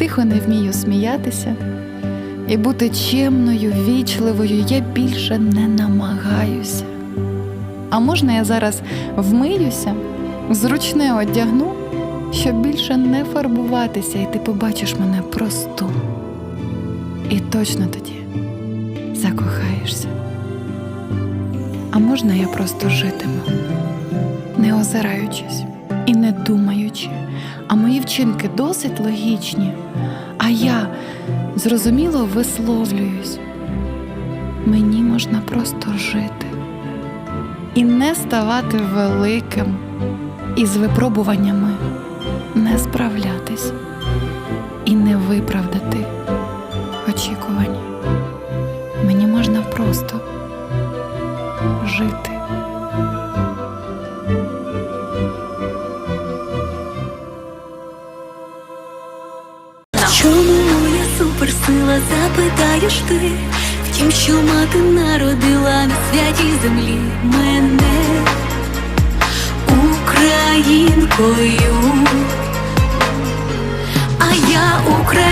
тихо не вмію сміятися, і бути чемною, вічливою я більше не намагаюся. А можна я зараз вмиюся, зручне одягну, щоб більше не фарбуватися, і ти побачиш мене просту. І точно тоді закохаєшся. А можна я просто житиму, не озираючись і не думаючи, а мої вчинки досить логічні, а я зрозуміло висловлююсь. Мені можна просто жити і не ставати великим, і з випробуваннями не справлятись і не виправдати очікувань. Мені можна просто жити. Суперсила, запитаєш ти? Втім, що мати народила на святій землі мене українкою, а я українка